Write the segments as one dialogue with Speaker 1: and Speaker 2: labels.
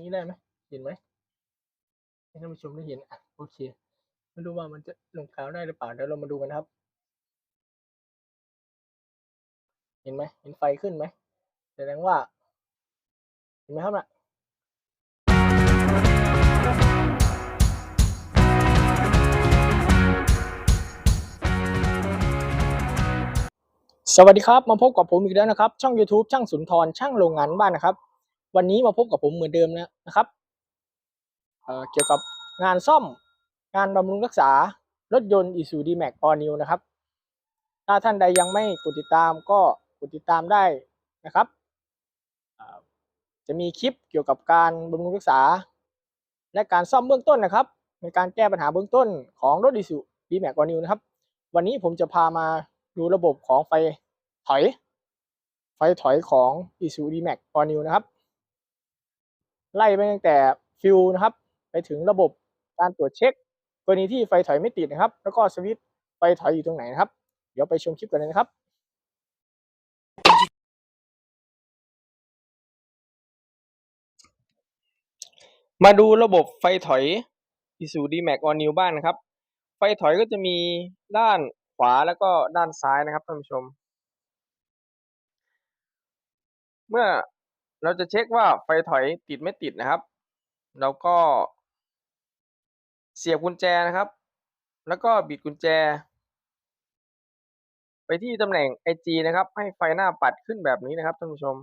Speaker 1: นี้ได้ไหมเห็นไหมให้ท่านผู้ชมได้เห็นอะโอเคไม่รู้ว่ามันจะลงกาวได้หรือเปล่าเดี๋ยวเรามาดูกันครับ เห็นไหมเห็นไฟขึ้นไหมแสดงว่า เห็นไหมครับน่ะสวัสดีครับ มาพบกับผมอีกแล้วนะครับ ช่อง YouTube ช่างสุนทรช่างโรงงานบ้านนะครับ วันนี้มาพบกับผมเหมือนเดิมนะนะครับเเกี่ยวกับงานซ่อมงานบำรุงรักษารถยนต์ Isuzu D-Max All New นะครับ ถ้าท่านใดยังไม่กดติดตามก็กดติดตามได้นะครับ จะมีคลิปเกี่ยวกับการบำรุงรักษา และการซ่อมเบื้องต้นนะครับในการแก้ปัญหาเบื้องต้นของรถ Isuzu D-Max All New นะครับ วันนี้ผมจะพามาดูระบบของไฟถอย ไฟถอยของ Isuzu D-Max All New นะครับ ไล่ไปตั้งแต่ฟิวนะครับ ไปถึงระบบการตรวจเช็คกรณีที่ไฟถอยไม่ติดนะครับ แล้วก็สวิตช์ไฟถอยอยู่ตรงไหนนะครับ เดี๋ยวไปชมคลิปกันเลยนะครับมาดูระบบไฟถอย Isuzu D-Max All New บ้างนะครับ ไฟถอยก็จะมีด้านขวาแล้วก็ด้านซ้ายนะครับท่านผู้ชม เมื่อ เราจะเช็คว่าไฟถอยติดไม่ติดนะครับเราก็ เสียบกุญแจนะครับ แล้วก็บิดกุญแจ ไปที่ตำแหน่ง IG นะครับ ให้ไฟหน้าปัดขึ้นแบบนี้นะครับท่านผู้ชม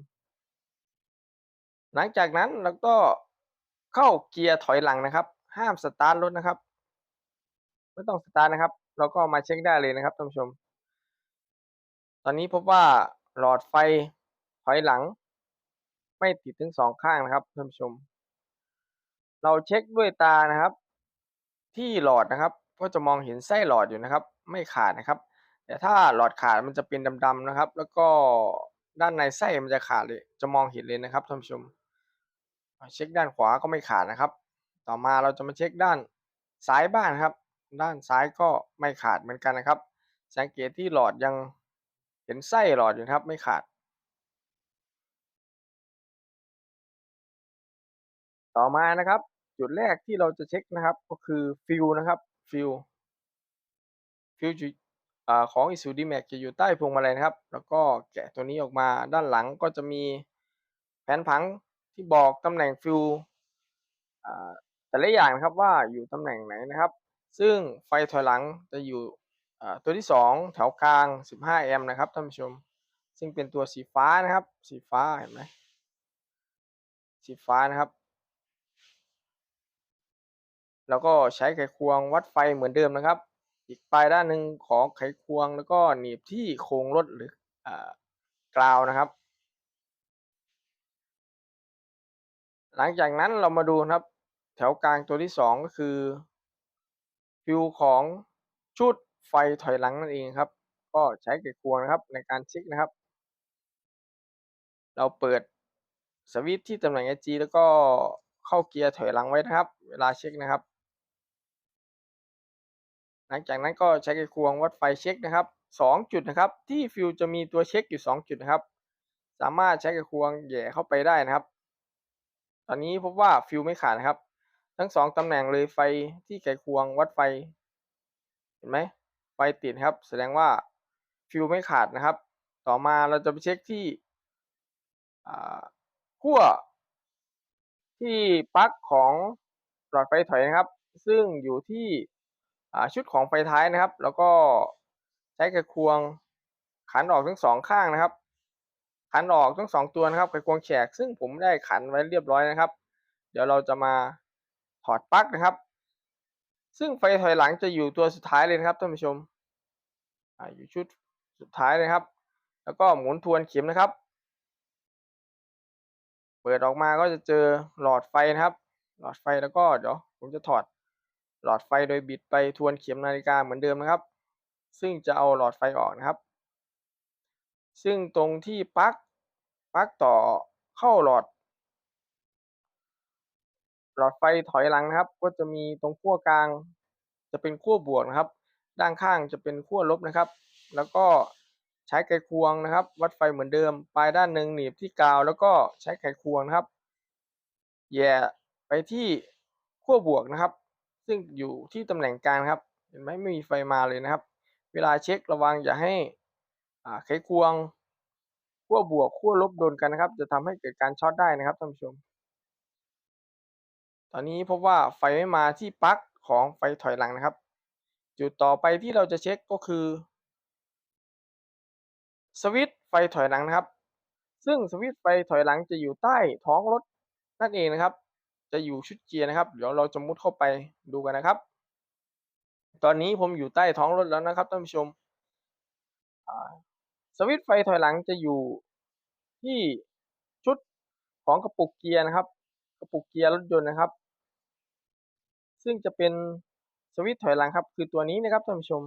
Speaker 1: หลังจากนั้นเราก็เข้าเกียร์ถอยหลังนะครับ ห้ามสตาร์ทรถนะครับ ไม่ต้องสตาร์ทนะครับ เราก็มาเช็คได้เลยนะครับท่านผู้ชม ตอนนี้พบว่าหลอดไฟถอยหลัง ไม่ติดทั้งสองข้างนะครับท่านผู้ชม เราเช็คด้วยตานะครับ ที่หลอดนะครับ ก็จะมองเห็นไส้หลอดอยู่นะครับ ไม่ขาดนะครับ แต่ถ้าหลอดขาดมันจะเป็นดำๆนะครับ แล้วก็ด้านในไส้มันจะขาดเลยจะมองเห็นเลยนะครับท่านผู้ชม เช็คด้านขวาก็ไม่ขาดนะครับ ต่อมาเราจะมาเช็คด้านซ้ายบ้านครับ ด้านซ้ายก็ไม่ขาดเหมือนกันนะครับ สังเกตที่หลอดยังเห็นไส้หลอดอยู่ครับ ไม่ขาด ต่อมานะครับ จุดแรกที่เราจะเช็คนะครับก็คือฟิวนะครับฟิวฟิวจุอ่าของ Isuzu D-Max จะอยู่ใต้พวงมาลัยนะครับ แล้วก็แกะตัวนี้ออกมาด้านหลังก็จะมีแผนผังที่บอกตำแหน่งฟิวแต่ละอย่างนะครับว่าอยู่ตำแหน่งไหนนะครับ ซึ่งไฟถอยหลังจะอยู่ตัวที่สองแถวกลาง 15 แอมป์นะครับท่านผู้ชม ซึ่งเป็นตัวสีฟ้านะครับ สีฟ้าเห็นไหมสีฟ้านะครับ แล้วก็ใช้ไขควงวัดไฟเหมือนเดิมนะครับ อีกปลายด้านหนึ่งของไขควงแล้วก็หนีบที่โครงรถหรือกราวนะครับ หลังจากนั้นเรามาดูนะครับ แถวกลางตัวที่สองก็คือฟิวของชุดไฟถอยหลังนั่นเองครับ ก็ใช้ไขควงนะครับในการเช็คนะครับ เราเปิดสวิตช์ที่ตำแหน่ง IG แล้วก็เข้าเกียร์ถอยหลังไว้นะครับ เวลาเช็คนะครับ หลังจากนั้นก็ใช้ไขควงวัดไฟเช็คนะครับสองจุดนะครับ ที่ฟิวจะมีตัวเช็คอยู่สองจุดนะครับ สามารถใช้ไขควงแย่เข้าไปได้นะครับ ตอนนี้พบว่าฟิวไม่ขาดนะครับ ทั้งสองตำแหน่งเลยไฟที่ไขควงวัดไฟ เห็นไหมไฟติดครับ แสดงว่าฟิวไม่ขาดนะครับ ต่อมาเราจะไปเช็คที่ขั้วที่ปลั๊กของหลอดไฟถอยนะครับ ซึ่งอยู่ที่ ชุดของไฟท้ายนะครับ แล้วก็ใช้ไขควงขันออกทั้งสองข้างนะครับ ขันออกทั้งสองตัวนะครับไขควงแฉกซึ่งผมได้ขันไว้เรียบร้อยนะครับ เดี๋ยวเราจะมาถอดปลั๊กนะครับ ซึ่งไฟถอยหลังจะอยู่ตัวสุดท้ายเลยนะครับท่านผู้ชมออยู่ชุดสุดท้ายเลยครับ แล้วก็หมุนทวนเข็มนะครับ เปิดออกมาก็จะเจอหลอดไฟนะครับ หลอดไฟแล้วก็เดี๋ยวผมจะถอด หลอดไฟโดยบิดไปทวนเข็มนาฬิกาเหมือนเดิมนะครับ ซึ่งจะเอาหลอดไฟออกนะครับ ซึ่งตรงที่ปลั๊กปลั๊กต่อเข้าหลอด หลอดไฟถอยหลังนะครับ ก็จะมีตรงขั้วกลาง จะเป็นขั้วบวกนะครับ ด้านข้างจะเป็นขั้วลบนะครับ แล้วก็ใช้ไขควงนะครับ วัดไฟเหมือนเดิม ปลายด้านหนึ่งหนีบที่กาว แล้วก็ใช้ไขควงนะครับแย่ไปที่ขั้วบวกนะครับ ซึ่งอยู่ที่ตำแหน่งกลางครับ เห็นไหมไม่มีไฟมาเลยนะครับ เวลาเช็คระวังอย่าให้อ่าไขควงขั้วบวกขั้วลบโดนกันนะครับ จะทำให้เกิดการช็อตได้นะครับท่านผู้ชม ตอนนี้พบว่าไฟไม่มาที่ปลั๊กของไฟถอยหลังนะครับ จุดต่อไปที่เราจะเช็คก็คือ สวิตช์ไฟถอยหลังนะครับ ซึ่งสวิตช์ไฟถอยหลังจะอยู่ใต้ท้องรถนั่นเองนะครับ จะอยู่ชุดเกียร์นะครับ เดี๋ยวเราจะมุดเข้าไปดูกันนะครับ ตอนนี้ผมอยู่ใต้ท้องรถแล้วนะครับท่านผู้ชมสวิตช์ไฟถอยหลังจะอยู่ที่ชุดของกระปุกเกียร์นะครับ กระปุกเกียร์รถยนต์นะครับ ซึ่งจะเป็นสวิตช์ถอยหลังครับ คือตัวนี้นะครับท่านผู้ชม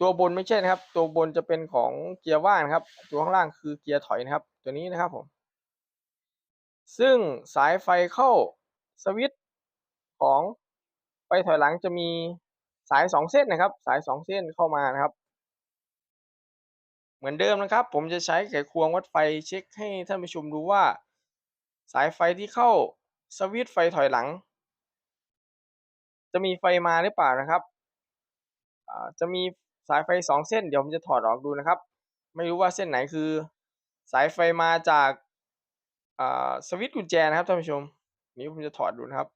Speaker 1: ตัวบนไม่ใช่นะครับ ตัวบนจะเป็นของเกียร์ว่างนครับ ตัวข้างล่างคือเกียร์ถอยนะครับ ตัวนี้นะครับผม ซึ่งสายไฟเข้าสวิตช์ของไฟถอยหลังจะมีสายสองเส้นนะครับ สายสองเส้นเข้ามานะครับ เหมือนเดิมนะครับ ผมจะใช้ไขควงวัดไฟเช็คให้ท่านผู้ชมดูว่า สายไฟที่เข้าสวิตช์ไฟถอยหลัง จะมีไฟมาหรือเปล่านะครับจะมีสายไฟสองเส้นเดี๋ยวผมจะถอดออกดูนะครับ ไม่รู้ว่าเส้นไหนคือ สายไฟมาจาก สวิตช์กุญแจนะครับท่านผู้ชม นี้ผมจะถอดดูนะครับ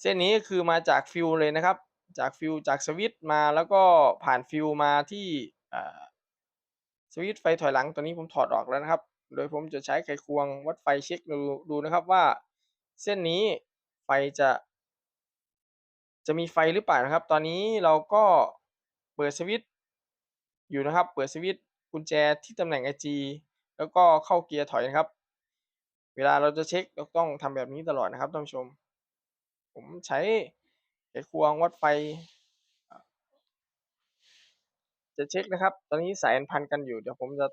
Speaker 1: เส้นนี้คือมาจากฟิวเลยนะครับ จากฟิวจากสวิตช์มาแล้วก็ผ่านฟิวมาที่สวิตช์ไฟถอยหลังตัวนี้ผมถอดออกแล้วนะครับ โดยผมจะใช้ไขควงวัดไฟเช็คดูดูนะครับว่า เส้นนี้ไฟจะ จะมีไฟหรือเปล่านะครับ ตอนนี้เราก็เปิดสวิตช์ อยู่นะครับ เปิดสวิตช์กุญแจที่ตำแหน่ง IG แล้วก็เข้าเกียร์ถอยนะครับ เวลาเราจะเช็คเราต้องทำแบบนี้ตลอดนะครับท่านผู้ชม ผมใช้ไขควงวัดไฟ จะเช็คนะครับ ตอนนี้สายมันพันกันอยู่ เดี๋ยวผมจะ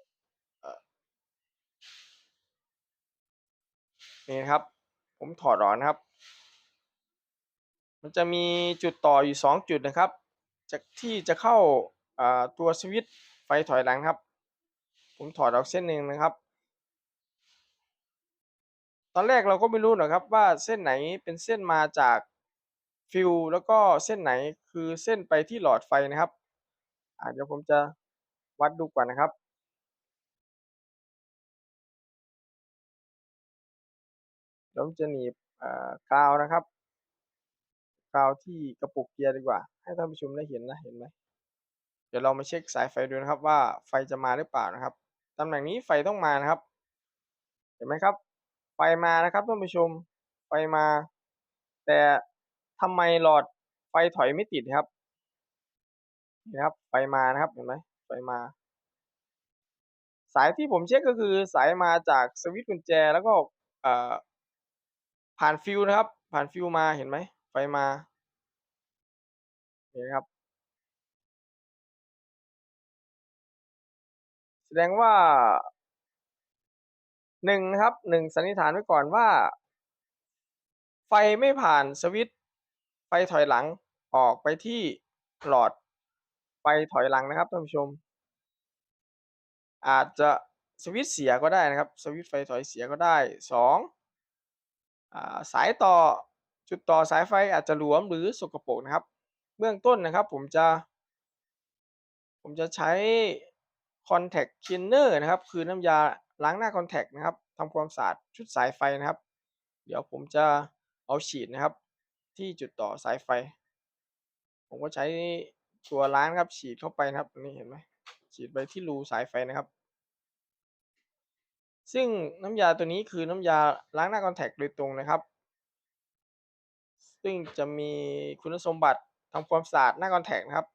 Speaker 1: นี่นะครับ ผมถอดออกนะครับ มันจะมีจุดต่ออยู่สองจุดนะครับ จากที่จะเข้า ตัวสวิตช์ไฟถอยหลังครับ ผมถอดออกเส้นหนึ่งนะครับ ตอนแรกเราก็ไม่รู้นะครับว่าเส้นไหนเป็นเส้นมาจากฟิวแล้วก็เส้นไหนคือเส้นไปที่หลอดไฟนะครับเดี๋ยวผมจะวัดดูก่อนนะครับเดี๋ยวผมจะหนีบกาวนะครับกาวที่กระปุกเกียร์ดีกว่า ให้ท่านผู้ชมได้เห็นนะเห็นไหม ดี๋ยวเรามาเช็คสายไฟดูนะครับว่าไฟจะมาหรือเปล่านะครับตำแหน่งนี้ไฟต้องมานะครับ เห็นไหมครับ ไฟมานะครับท่านผู้ชมไฟมา แต่ทำไมหลอดไฟถอยไม่ติดครับนี่ครับไฟมานะครับเห็นไหมไฟมา สายที่ผมเช็คก็คือสายมาจากสวิตช์กุญแจแล้วก็เอ่อผ่านฟิวนะครับ ผ่านฟิวมาเห็นไหมไฟมานี่นครับ แสดงว่าหนึ่งครับหนึ่งสันนิษฐานไว้ก่อนว่า ไฟไม่ผ่านสวิตไฟถอยหลังออกไปที่หลอดไฟถอยหลังนะครับท่านผู้ชม อาจจะสวิตเสียก็ได้นะครับ สวิตไฟถอยเสียก็ได้สองอาสายต่อจุดต่อสายไฟอาจจะหลวมหรือสกปรกนะครับ เบื้องต้นนะครับ ผมจะ ผมจะใช้ contact cleaner นะครับ คือน้ำยาล้างหน้า contact นะครับทำความสะอาดชุดสายไฟนะครับ เดี๋ยวผมจะเอาฉีดนะครับ ที่จุดต่อสายไฟ ผมก็ใช้ตัวล้างนครับ ฉีดเข้าไปนะครับนี้เห็นไหมฉีดไปที่รูสายไฟนะครับ ซึ่งน้ำยาตัวนี้คือน้ำยาล้างหน้า contact โดยตรงนะครับ ซึ่งจะมีคุณสมบัติทำความสะอาดหน้า contact นะครับ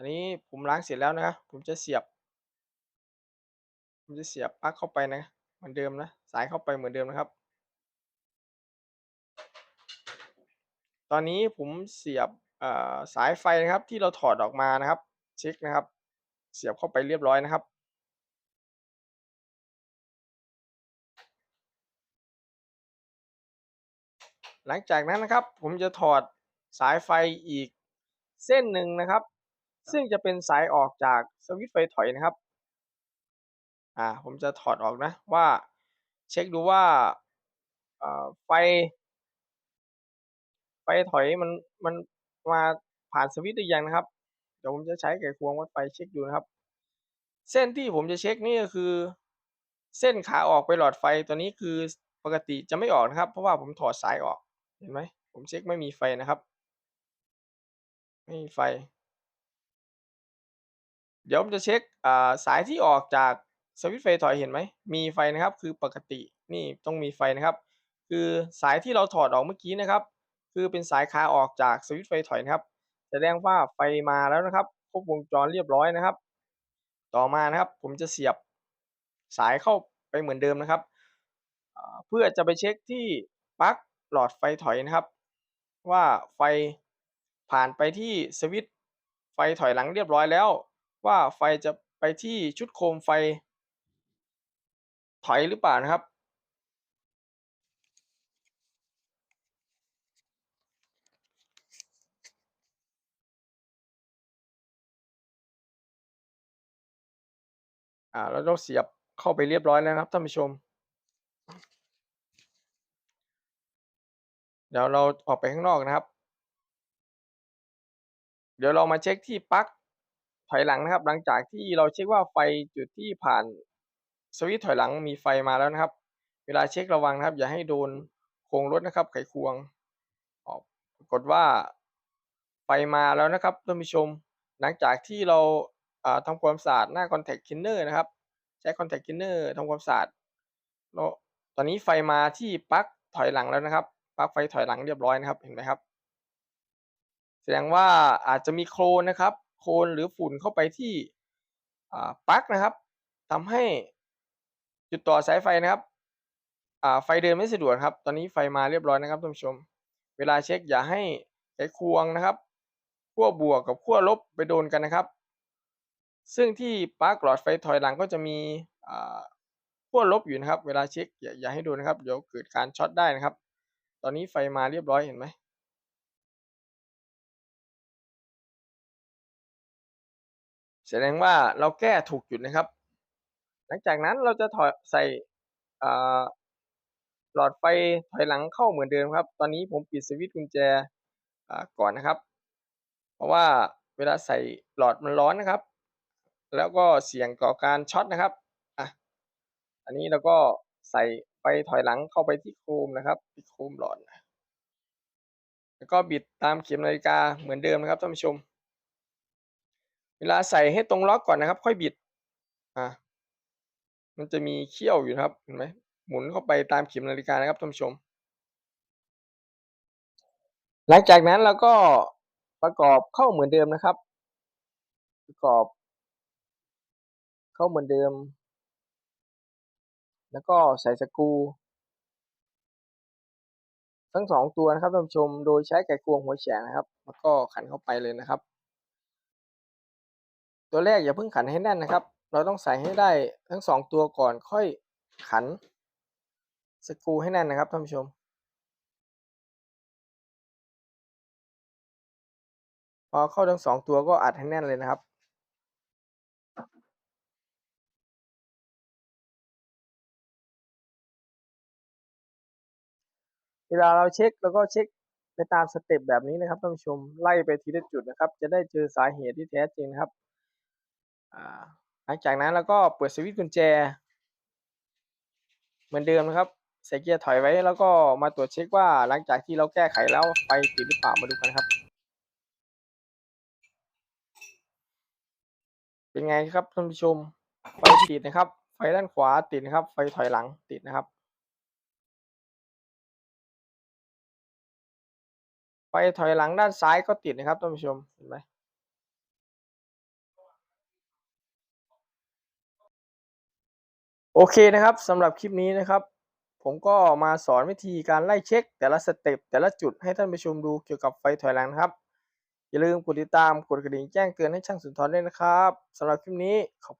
Speaker 1: อันนี้ผมล้างเสร็จแล้วนะครับผมจะเสียบ ผมจะเสียบปลั๊กเข้าไปนะเหมือนเดิมนะสายเข้าไปเหมือนเดิมนะครับ ตอนนี้ผมเสียบสายไฟนะครับที่เราถอดออกมานะครับเช็คนะครับ เสียบเข้าไปเรียบร้อยนะครับหลังจากนั้นนะครับผมจะถอดสายไฟอีกเส้นหนึ่งนะครับ ซึ่งจะเป็นสายออกจากสวิตช์ไฟถอยนะครับ อ่า ผมจะถอดออกนะว่าเช็คดูว่าไฟ ไฟถอยมันมันมาผ่านสวิตช์หรือยังนะครับ เดี๋ยวผมจะใช้ไขควงวัดไฟเช็คดูนะครับ เส้นที่ผมจะเช็คนี่ก็คือ เส้นขาออกไปหลอดไฟตัวนี้คือปกติจะไม่ออกนะครับ เพราะว่าผมถอดสายออก เห็นไหม ผมเช็คไม่มีไฟนะครับ ไม่มีไฟ เดี๋ยวผมจะเช็คสายที่ออกจากสวิตช์ไฟถอยเห็นไหม มีไฟนะครับ คือปกตินี่ต้องมีไฟนะครับ คือสายที่เราถอดออกเมื่อกี้นะครับ คือเป็นสายขาออกจากสวิตช์ไฟถอยนะครับ แสดงว่าไฟมาแล้วนะครับ ครบวงจรเรียบร้อยนะครับ ต่อมานะครับ ผมจะเสียบสายเข้าไปเหมือนเดิมนะครับ เพื่อจะไปเช็คที่ปลั๊กหลอดไฟถอยนะครับ ว่าไฟผ่านไปที่สวิตช์ไฟถอยหลังเรียบร้อยแล้ว ว่าไฟจะไปที่ชุดโคมไฟ ถอยหรือเปล่านะครับ อ่าแล้วเราเสียบเข้าไปเรียบร้อยแล้วครับท่านผู้ชม เดี๋ยวเราออกไปข้างนอกนะครับ เดี๋ยวเรามาเช็คที่ปลั๊ก ถอยหลังนะครับ หลังจากที่เราเช็คว่าไฟจุดที่ผ่านสวิตช์ถอยหลังมีไฟมาแล้วนะครับ เวลาเช็คระวังนะครับ อย่าให้โดนโครงรถนะครับ ไขควงออกปรากฏว่าไฟมาแล้วนะครับท่านผู้ชม หลังจากที่เราทำความสะอาดหน้า contact cleaner นะครับ ใช้ contact cleaner ทำความสะอาดแล้วตอนนี้ไฟมาที่ปลั๊กถอยหลังแล้วนะครับปลั๊กไฟถอยหลังเรียบร้อยนะครับเห็นไหมครับ แสดงว่าอาจจะมีโคลนนะครับ โคลนหรือฝุ่นเข้าไปที่ปลั๊กนะครับทำให้จุดต่อสายไฟนะครับไฟเดินไม่สะดวกครับ ตอนนี้ไฟมาเรียบร้อยนะครับท่านผู้ชม เวลาเช็คอย่าให้ไขควงนะครับขั้วบวกกับขั้วลบไปโดนกันนะครับ ซึ่งที่ปลั๊กหลอดไฟถอยหลังก็จะมีขั้วลบอยู่นะครับ เวลาเช็คอย่าอย่าให้โดนนะครับ เดี๋ยวเกิดการช็อตได้นะครับ ตอนนี้ไฟมาเรียบร้อยเห็นไหม แสดงว่าเราแก้ถูกจุดนะครับ หลังจากนั้นเราจะถอดใส่หลอดไฟถอยหลังเข้าเหมือนเดิมครับ ตอนนี้ผมปิดสวิตช์กุญแจก่อนนะครับ เพราะว่าเวลาใส่หลอดมันร้อนนะครับ แล้วก็เสี่ยงต่อการช็อตนะครับอะอันนี้เราก็ใส่ไฟถอยหลังเข้าไปที่โคมนะครับที่โคมหลอดแล้วก็บิดตามเข็มนาฬิกาเหมือนเดิมนะครับท่านผู้ชม เวลาใส่ให้ตรงล็อกก่อนนะครับ ค่อยบิด อะมันจะมีเขี้ยวอยู่ครับเห็นไหมหมุนเข้าไปตามเข็มนาฬิกานะครับท่านผู้ชม หลังจากนั้นเราก็ประกอบเข้าเหมือนเดิมนะครับ ประกอบ เข้าเหมือนเดิม แล้วก็ใส่สกูทั้งสองตัวนะครับท่านผู้ชม โดยใช้ไขควงหัวแฉกนะครับ แล้วก็ขันเข้าไปเลยนะครับ ตัวแรกอย่าเพิ่งขันให้แน่นนะครับ เราต้องใส่ให้ได้ทั้งสองตัวก่อนค่อยขันสกรูให้แน่นนะครับท่านผู้ชม พอเข้าทั้งสองตัวก็อัดให้แน่นเลยนะครับเวลาเราเช็คแล้วก็เช็คไปตามสเต็ปแบบนี้นะครับท่านผู้ชมไล่ไปทีละจุดนะครับ จะได้เจอสาเหตุที่แท้จริงนะครับ หลังจากนั้นเราก็เปิดสวิตช์กุญแจ เหมือนเดิมนะครับใส่เกียร์ถอยไว้แล้วก็มาตรวจเช็คว่าหลังจากที่เราแก้ไขแล้วไฟติดหรือเปล่ามาดูกันครับ เป็นไงครับท่านผู้ชมไฟติดนะครับ ไฟด้านขวาติดนะครับ ไฟถอยหลังติดนะครับ ไฟถอยหลังด้านซ้ายก็ติดนะครับท่านผู้ชมเห็นไหม โอเคนะครับสำหรับคลิปนี้นะครับ ผมก็มาสอนวิธีการไล่เช็ค แต่ละสเต็ปแต่ละจุดให้ท่านผู้ชมดูเกี่ยวกับไฟถอยหลังนะครับ อย่าลืมกดติดตามกดกระดิ่งแจ้งเตือนให้ช่างสุนทรด้วยนะครับสำหรับคลิปนี้ขอบ